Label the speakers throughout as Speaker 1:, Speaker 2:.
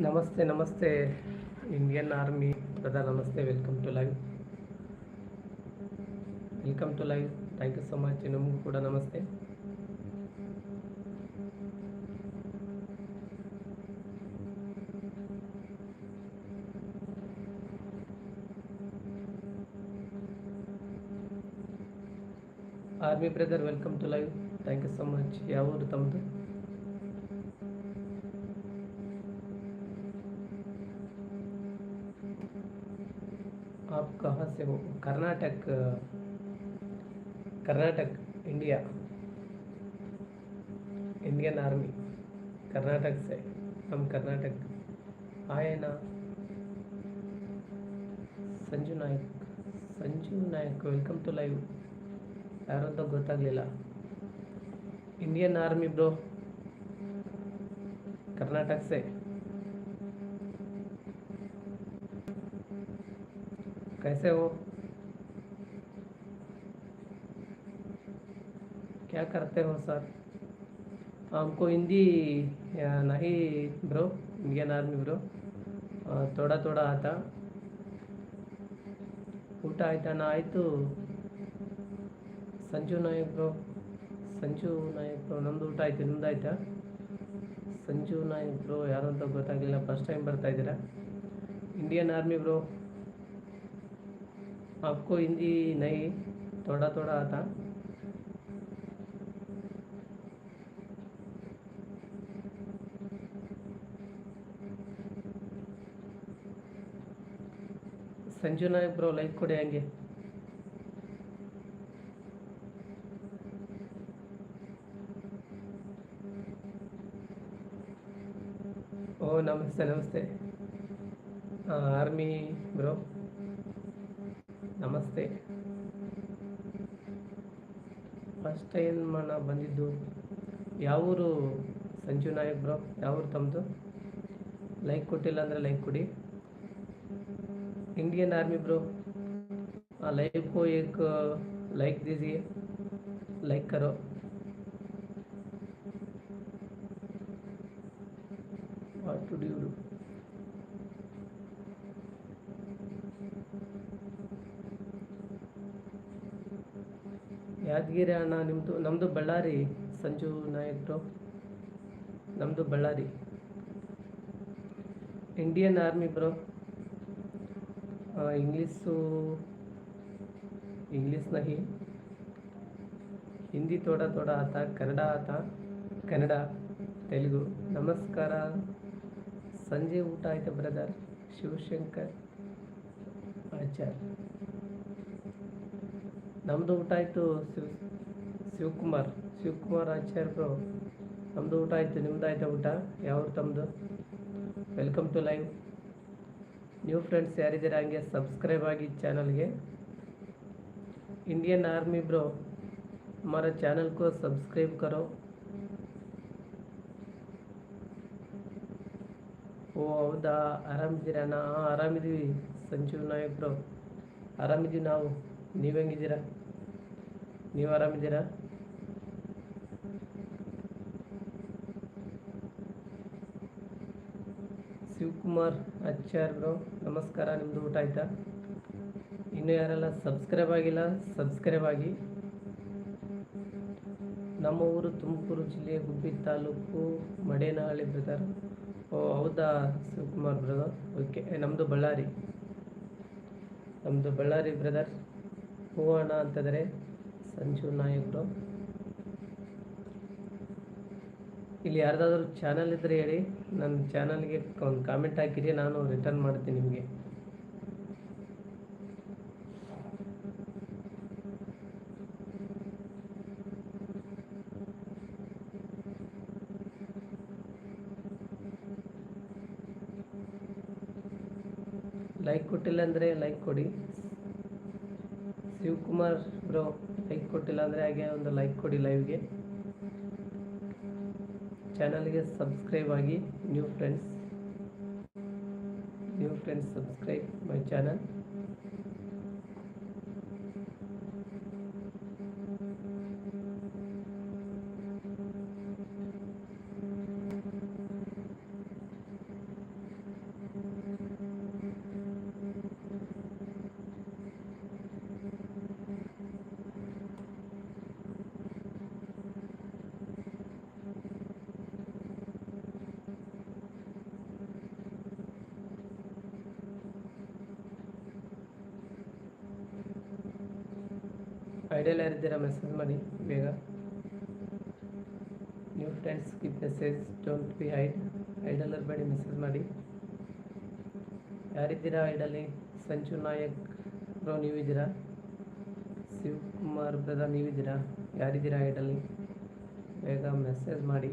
Speaker 1: ನಮಸ್ತೆ ನಮಸ್ತೆ Indian army brother ನಮಸ್ತೆ welcome to live welcome to live thank you so much ನಿಮಗೂ ಕೂಡ ನಮಸ್ತೆ army brother welcome to live thank you so much ಯಾವ ಊರು ತಮ್ಮದು आप कहाँ से हो Karnataka Karnataka India Indian army Karnataka से हम कर्नाटक आए ना Sanju Nayak Sanju Nayak welcome to live ಯಾರು ಅಂತ ಗೊತ್ತಾಗಲಿಲ್ಲ ಇಂಡಿಯನ್ ಆರ್ಮಿ ಬ್ರೋ कर्नाटक से कैसे हो क्या करते हो सर हमको हिंदी या नहीं ब्रो इंडियन आर्मी ब्रो आ, थोड़ा थोड़ा आता ಊಟ ಆಯ್ತಾನ ಆಯಿತು ಸಂಜು ನಾಯಕ್ ಬ್ರೋ ಸಂಜು ನಾಯಕ್ ಬ್ರೋ ನಮ್ಮದು ಊಟ ಆಯ್ತು ನಿಮ್ದು ಆಯ್ತಾ ಸಂಜು ನಾಯಕ್ ಬ್ರೋ ಯಾರು ಅಂತ ಗೊತ್ತಾಗಲಿಲ್ಲ ಫಸ್ಟ್ ಟೈಮ್ ಬರ್ತಾ ಇದ್ದೀರಾ ಇಂಡಿಯನ್ आर्मी ब्रो आपको हिंदी नहीं थोड़ा थोड़ा आता ಸಂಜು ನಾಯಕ್ ಬ್ರೋ ಲೈಕ್ ಕೊಡಿ ಹಂಗೆ ಓ ನಮಸ್ತೆ ನಮಸ್ತೆ ಆರ್ಮಿ ಅಣ್ಣ ಬಂದಿದ್ದು. ಯಾವೂರು ಸಂಜು ನಾಯಕ್ ಬ್ರೋ? ಯಾವೂರು ತಮ್ಮದು ಲೈಕ್ ಕೊಟ್ಟಿಲ್ಲ ಅಂದರೆ ಲೈಕ್ ಕೊಡಿ. ಇಂಡಿಯನ್ ಆರ್ಮಿ ಬ್ರೋ, ಆ ಲೈಕ್ ಏಕ್, ಲೈಕ್ ದೀಜಿಯೇ, ಲೈಕ್ ಕರೋ. ವಾಟ್ ಟು ಡ್ಯೂ ಯಾದಗಿರಿ ಅಣ್ಣ ನಿಮ್ಮದು ನಮ್ಮದು ಬಳ್ಳಾರಿ ಸಂಜು ನಾಯಕರು ನಮ್ಮದು Ballari. Indian army bro. English, English ನಹಿ. ಹಿಂದಿ ತೋಡ ತೋಡ ಆತ, ಕನ್ನಡ ಆತ, ಕನ್ನಡ, ತೆಲುಗು. ನಮಸ್ಕಾರ. ಸಂಜೆ ಊಟ ಆಯ್ತಾ ಬ್ರದರ್ ಶಿವಶಂಕರ್ ಆಚಾರ್ಯ ನಮ್ಮದು ಊಟ ಆಯಿತು ಶಿವ ಶಿವಕುಮಾರ್ ಶಿವಕುಮಾರ್ ಆಚಾರ್ ಬ್ರೋ ನಮ್ಮದು ಊಟ ಆಯಿತು ನಿಮ್ದು ಆಯ್ತಾ ಊಟ ಯಾವ ತಮ್ಮದು welcome to live new friends ಯಾರಿದ್ದೀರಾ ಹಂಗೆ ಸಬ್ಸ್ಕ್ರೈಬ್ ಆಗಿ ಚಾನಲ್ಗೆ इंडियन आर्मी ब्रो हमारा चैनल को सब्सक्राइब करो ಓ ಹೌದಾ ಆರಾಮಿದ್ದೀರಣ್ಣ ಹಾಂ ಆರಾಮಿದ್ದೀವಿ ಸಂಜೀವ್ ನಾಯಕ್ ಬ್ರೋ ಆರಾಮಿದ್ದೀವಿ ನಾವು ನೀವು ಹೆಂಗಿದ್ದೀರಾ ನೀವು ಆರಾಮಿದ್ದೀರಾ? ಶಿವಕುಮಾರ್ ಆಚಾರ್ಯರು ನಮಸ್ಕಾರ ನಿಮ್ಮದು ಊಟ ಆಯಿತಾ? ಇನ್ನು ಯಾರೆಲ್ಲ ಸಬ್ಸ್ಕ್ರೈಬ್ ಆಗಿಲ್ಲ, ಸಬ್ಸ್ಕ್ರೈಬ್ ಆಗಿ. ನಮ್ಮ ಊರು ತುಮಕೂರು ಜಿಲ್ಲೆ ಗುಬ್ಬಿ ತಾಲೂಕು ಮಡೇನಹಳ್ಳಿ ಬ್ರದರ್. ಓ, ಹೌದಾ ಶಿವಕುಮಾರ್ ಬ್ರದರ್? ಓಕೆ ನಮ್ಮದು ಬಳ್ಳಾರಿ. ನಮ್ಮದು ಬಳ್ಳಾರಿ ಬ್ರದರ್. ಹೂವಣ್ಣ ಅಂತಂದರೆ ಸಂಜು ನಾಯಕರು. ಇಲ್ಲಿ ಯಾರ್ದಾದ್ರೂ ಚಾನಲ್ ಇದ್ದರೆ ಹೇಳಿ ನನ್ನ ಚಾನಲ್ಗೆ ಒಂದು ಕಾಮೆಂಟ್ ಹಾಕಿರಿ, ನಾನು ರಿಟರ್ನ್ ಮಾಡ್ತೀನಿ ನಿಮಗೆ. ಲೈಕ್ ಕೊಟ್ಟಿಲ್ಲ ಅಂದರೆ ಲೈಕ್ ಕೊಡಿ. ಶಿವಕುಮಾರ್ ಬ್ರೋ ಲೈಕ್ ಕೊಟ್ಟಿಲ್ಲ ಅಂದರೆ ಹಾಗೆ ಒಂದು ಲೈಕ್ ಕೊಡಿ ಲೈವ್ಗೆ ಚಾನಲ್ಗೆ ಸಬ್ಸ್ಕ್ರೈಬ್ ಆಗಿ new friends new friends subscribe my channel ideal ಯಾರಿದ್ದೀರಾ message ಮಾಡಿ, ಬೇಗ. New friends keep message don't be hide idle ಇರಬೇಡಿ message ಮಾಡಿ. ಯಾರಿದ್ದೀರಾ ಐಡಲ್ಲಿ ಸಂಜು ನಾಯಕ್ ಬ್ರೋ, ನೀವಿದ್ದೀರಾ? ಶಿವಕುಮಾರ್ ಬ್ರದ ನೀವಿದ್ದೀರಾ? ಯಾರಿದ್ದೀರಾ ಐಡಲ್ಲಿ ಬೇಗ ಮೆಸೇಜ್ ಮಾಡಿ.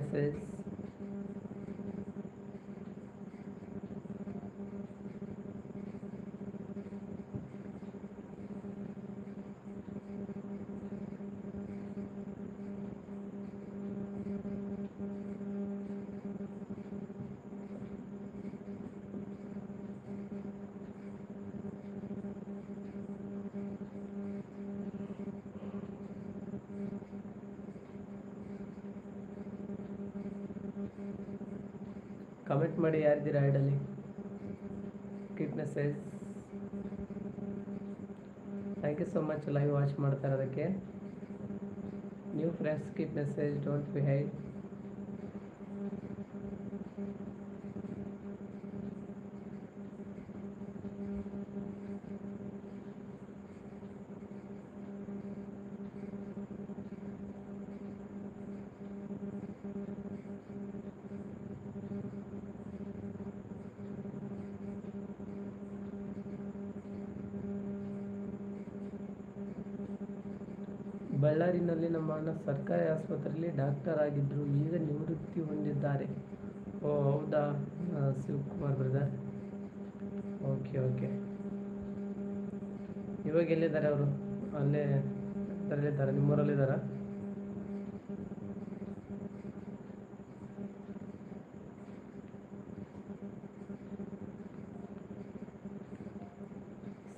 Speaker 1: businesses ಕಮೆಂಟ್ ಮಾಡಿ ಯಾರಿದ್ದೀರಾ ಐಡಲ್ಲಿ ಕಿಟ್ನೆಸ್ಸಸ್ thank you so much live watch ಮಾಡ್ತಾ ಇರೋದಕ್ಕೆ. New friends keep don't be hide ಬಳ್ಳಾರಿನಲ್ಲಿ ನಮ್ಮ ಅಣ್ಣ ಸರ್ಕಾರಿ ಆಸ್ಪತ್ರೆಯಲ್ಲಿ ಡಾಕ್ಟರ್ ಆಗಿದ್ದರು ಈಗ ನಿವೃತ್ತಿ ಹೊಂದಿದ್ದಾರೆ. ಓ, ಹೌದಾ? ಶಿವಕುಮಾರ್ ಬ್ರದರ್ ಓಕೆ ಓಕೆ ಇವಾಗ ಎಲ್ಲಿದ್ದಾರೆ ಅವರು? ಅಲ್ಲೇ ಇದ್ದಾರೆ? ನಿಮ್ಮೂರಲ್ಲಿದ್ದಾರಾ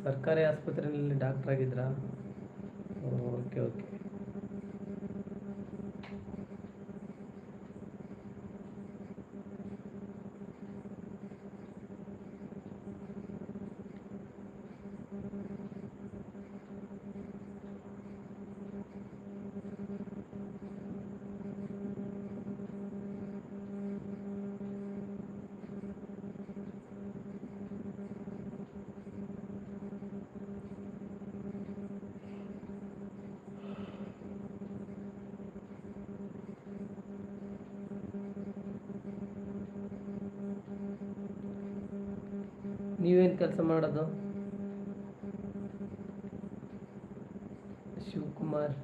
Speaker 1: ಸರ್ಕಾರಿ ಆಸ್ಪತ್ರೆಯಲ್ಲಿ ಡಾಕ್ಟರ್ ಆಗಿದ್ರಾ? ಓಕೆ ಓಕೆ ಕೆಲಸ ಮಾಡೋದು? ಶಿವಕುಮಾರ್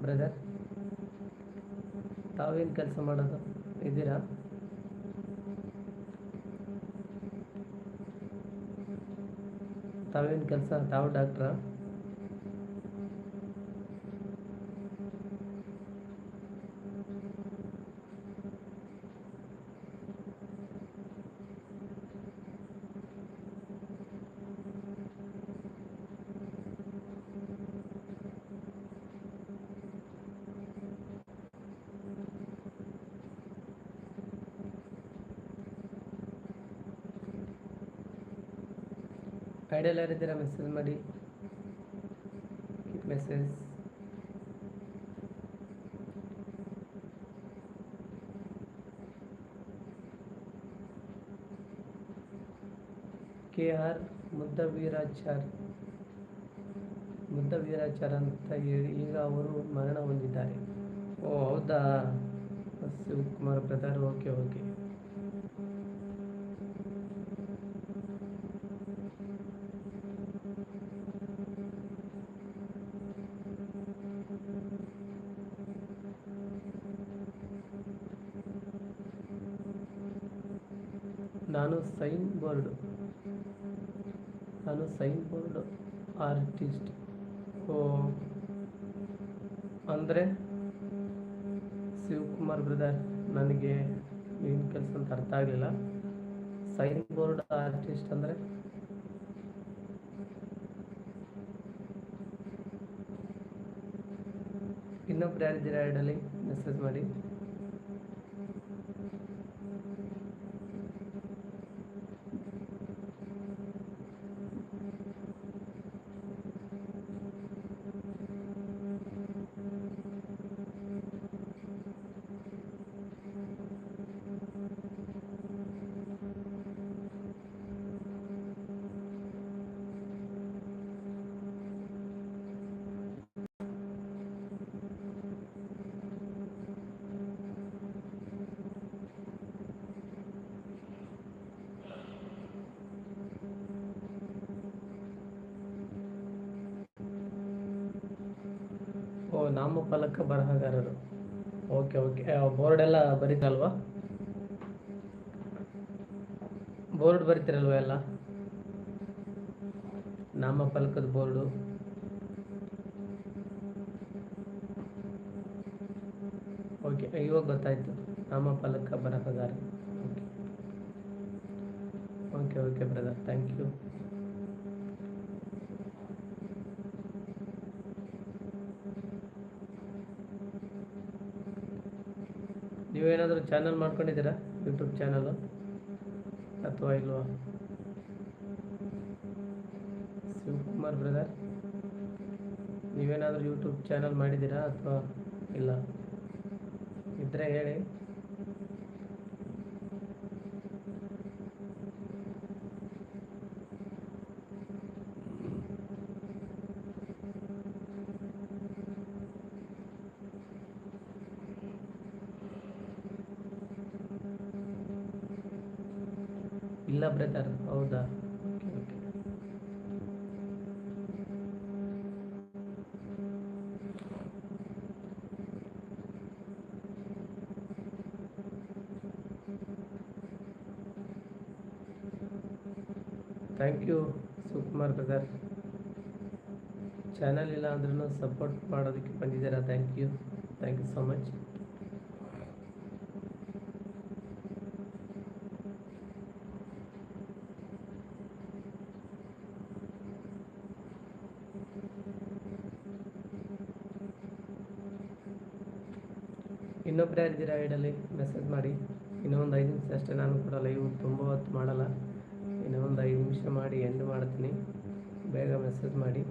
Speaker 1: ಬ್ರದರ್ ತಾವೇನು ಕೆಲಸ ಮಾಡೋದು? ಇದ್ದೀರಾ? ತಾವೇನು ಕೆಲಸ? ತಾವು ಡಾಕ್ಟ್ರಾ ಐಡಿಯಲ್ ಯಾರಿದ್ದೀರಾ ಮೆಸೇಜ್ ಮಾಡಿ? Message K R Muddaveerachar. Muddaveerachar ಅಂತ ಹೇಳಿ ಈಗ ಅವರು ಮರಣ ಹೊಂದಿದ್ದಾರೆ. ಓ, ಹೌದಾ? ಶಿವಕುಮಾರ್ ಬ್ರದರ್ ಓಕೆ ಓಕೆ ನಾನು ಸೈನ್ ಬೋರ್ಡ್. ನಾನು ಸೈನ್ ಬೋರ್ಡ್ ಆರ್ಟಿಸ್ಟ್. ಓ, ಅಂದರೆ ಶಿವಕುಮಾರ್ ಬ್ರದರ್, ನನಗೆ ಏನು ಕೆಲಸ ಅಂತ ಅರ್ಥ ಆಗಲಿಲ್ಲ. ಸೈನ್ ಬೋರ್ಡ್ ಆರ್ಟಿಸ್ಟ್ ಅಂದರೆ? ಇನ್ನೊಬ್ರು ಯಾರಿದ್ದೀರಾ ಐಡಲ್ಲಿ ಮೆಸೇಜ್ ಮಾಡಿ ಓ ನಾಮಫಲಕ ಬರಹಗಾರರು. ಓಕೆ ಓಕೆ ಬೋರ್ಡ್ ಎಲ್ಲ ಬರೀತಲ್ವಾ ಬೋರ್ಡ್ ಬರಿತೀರಲ್ವ ಎಲ್ಲ? ನಾಮಫಲಕದ ಬೋರ್ಡು ಓಕೆ ಇವಾಗ ಗೊತ್ತಾಯ್ತು. ನಾಮಫಲಕ ಬರಹಗಾರ. Okay okay brother thank you channel ಮಾಡ್ಕೊಂಡಿದ್ದೀರಾ? ಯೂಟ್ಯೂಬ್ ಚಾನಲ್ ಅಥವಾ ಇಲ್ವಾ? ಶಿವಕುಮಾರ್ ಬ್ರದರ್ ನೀವೇನಾದರೂ ಯೂಟ್ಯೂಬ್ ಚಾನಲ್ ಮಾಡಿದ್ದೀರಾ ಅಥವಾ ಇಲ್ಲ? ಇದ್ದರೆ ಹೇಳಿ ಇಲ್ಲ ಬ್ರದರ್. ಹೌದಾ? Thank you Sukumar brother channel ಇಲ್ಲ ಅಂದ್ರೂ ಸಪೋರ್ಟ್ ಮಾಡೋದಕ್ಕೆ ಬಂದಿದ್ದೀರಾ? Thank you thank you so much ಇನ್ನೊಬ್ರು ಇದ್ದೀರಾ ಐಡಲ್ಲಿ ಮೆಸೇಜ್ ಮಾಡಿ. ಇನ್ನೂ ಒಂದು ಐದು ನಿಮಿಷ ಅಷ್ಟೇ ನಾನು ಕೂಡ ಲೈವ್ ತುಂಬ ಹೊತ್ತು ಮಾಡಲ್ಲ. ಇನ್ನೂ ಒಂದು ಐದು ನಿಮಿಷ ಮಾಡಿ ಎಂಡ್ ಮಾಡ್ತೀನಿ. ಬೇಗ ಮೆಸೇಜ್ ಮಾಡಿ.